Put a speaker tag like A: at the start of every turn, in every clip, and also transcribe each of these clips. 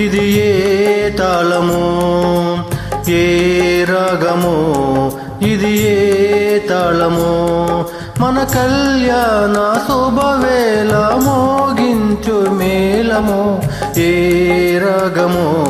A: ఇది ఏ తాళమో? ఏ రాగమో? ఇది ఏ తాళమో? మన కళ్యాణ శుభవేళ మోగించు మేళమో. ఏ రాగమో?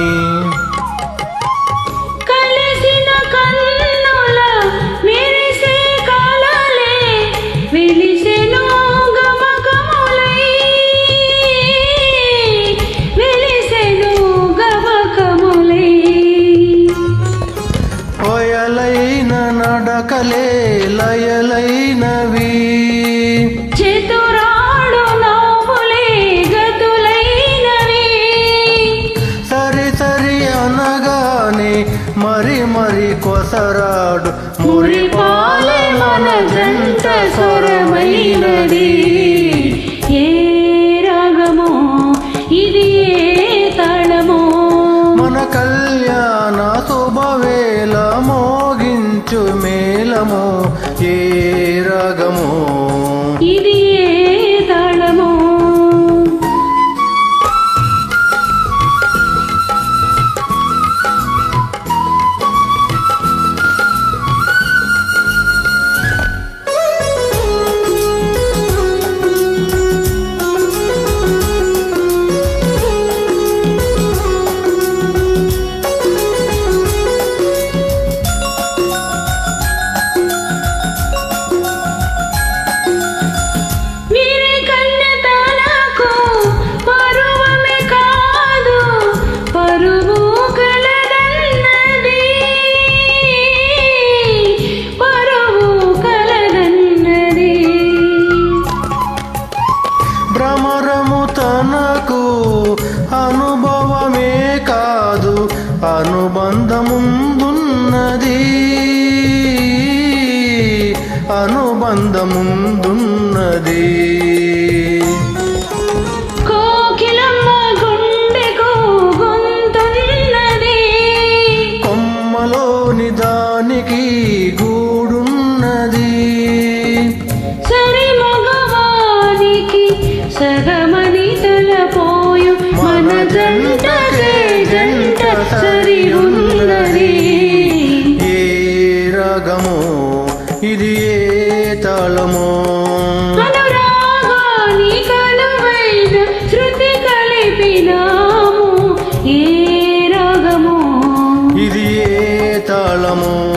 A: నడకలే లయలైనవి.
B: చేతురాడు నవ్వులే గతులైనవి.
A: సరి సరి అనగానే మరి మరి కొసరాడు
B: మురిపాలే మన జంట స్వరమైనది.
A: అనుభవమే కాదు అనుబంధముందున్నది. అనుబంధముందున్నది. ఇది ఏ తాళము.